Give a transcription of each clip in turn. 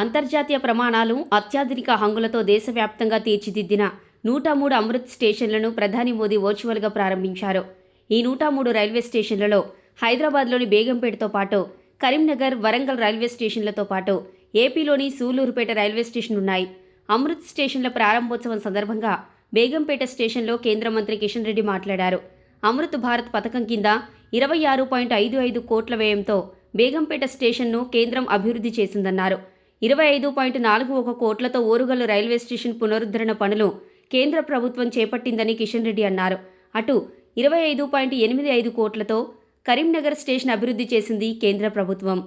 అంతర్జాతీయ ప్రమాణాలు అత్యాధునిక హంగులతో దేశవ్యాప్తంగా తీర్చిదిద్దిన నూట మూడు అమృత్ స్టేషన్లను ప్రధాని మోదీ వర్చువల్గా ప్రారంభించారు. ఈ నూట మూడు రైల్వే స్టేషన్లలో హైదరాబాద్లోని బేగంపేటతో పాటు కరీంనగర్ వరంగల్ రైల్వే స్టేషన్లతో పాటు ఏపీలోని సూలూరుపేట రైల్వే స్టేషన్ ఉన్నాయి అమృత్ స్టేషన్ల ప్రారంభోత్సవం సందర్భంగా బేగంపేట స్టేషన్లో కేంద్ర మంత్రి కిషన్ రెడ్డి మాట్లాడారు. అమృత్ భారత్ పథకం కింద ఇరవై ఆరు పాయింట్ ఐదు ఐదు కోట్ల వ్యయంతో బేగంపేట స్టేషన్ను కేంద్రం అభివృద్ధి చేసిందన్నారు. ఇరవై ఐదు పాయింట్ నాలుగు ఒక కోట్లతో ఓరుగల్లు రైల్వే స్టేషన్ పునరుద్ధరణ పనులు కేంద్ర ప్రభుత్వం చేపట్టిందని కిషన్ రెడ్డి అన్నారు. అటు ఇరవై ఐదు పాయింట్ ఎనిమిది ఐదు కోట్లతో కరీంనగర్ స్టేషన్ అభివృద్ధి చేసింది కేంద్ర ప్రభుత్వం.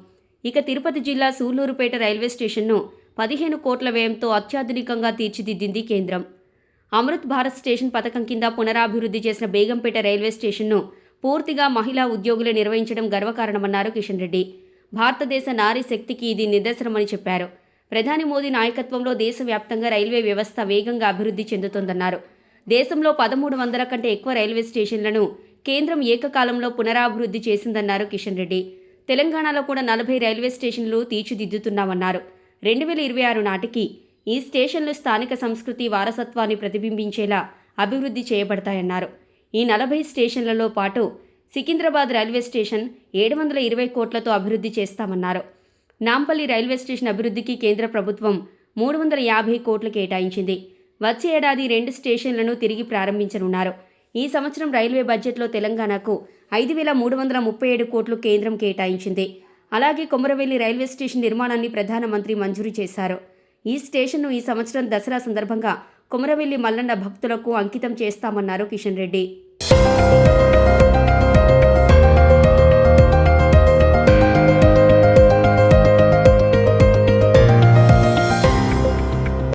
ఇక తిరుపతి జిల్లా సూళ్ళూరుపేట రైల్వే స్టేషన్ను పదిహేను కోట్ల వ్యయంతో అత్యాధునికంగా తీర్చిదిద్దింది కేంద్రం. అమృత్ భారత్ స్టేషన్ పథకం కింద పునరాభివృద్ధి చేసిన బేగంపేట రైల్వే స్టేషన్ను పూర్తిగా మహిళా ఉద్యోగులు నిర్వహించడం గర్వకారణమన్నారు కిషన్ రెడ్డి. భారతదేశ నారీ శక్తికి ఇది నిదర్శనమని చెప్పారు. ప్రధాని మోదీ నాయకత్వంలో దేశవ్యాప్తంగా రైల్వే వ్యవస్థ వేగంగా అభివృద్ధి చెందుతోందన్నారు. దేశంలో పదమూడు వందల కంటే ఎక్కువ రైల్వే స్టేషన్లను కేంద్రం ఏకకాలంలో పునరాభివృద్ధి చేసిందన్నారు కిషన్ రెడ్డి. తెలంగాణలో కూడా నలభై రైల్వే స్టేషన్లు తీర్చిదిద్దుతున్నామన్నారు. రెండు వేల ఇరవై ఆరు నాటికి ఈ స్టేషన్లు స్థానిక సంస్కృతి వారసత్వాన్ని ప్రతిబింబించేలా అభివృద్ధి చేయబడతాయన్నారు. ఈ నలభై స్టేషన్లలో పాటు సికింద్రాబాద్ రైల్వే స్టేషన్ ఏడు వందల ఇరవై కోట్లతో అభివృద్ధి చేస్తామన్నారు. నాంపల్లి రైల్వే స్టేషన్ అభివృద్ధికి కేంద్ర ప్రభుత్వం మూడు వందల యాభై కోట్లు కేటాయించింది. వచ్చే ఏడాది రెండు స్టేషన్లను తిరిగి ప్రారంభించనున్నారు. ఈ సంవత్సరం రైల్వే బడ్జెట్లో తెలంగాణకు ఐదు వేల మూడు వందల ముప్పై ఏడు కోట్లు కేంద్రం కేటాయించింది. అలాగే కొమరవెల్లి రైల్వే స్టేషన్ నిర్మాణాన్ని ప్రధానమంత్రి మంజూరు చేశారు. ఈ స్టేషన్ను ఈ సంవత్సరం దసరా సందర్భంగా కొమరవెల్లి మల్లన్న భక్తులకు అంకితం చేస్తామన్నారు కిషన్ రెడ్డి.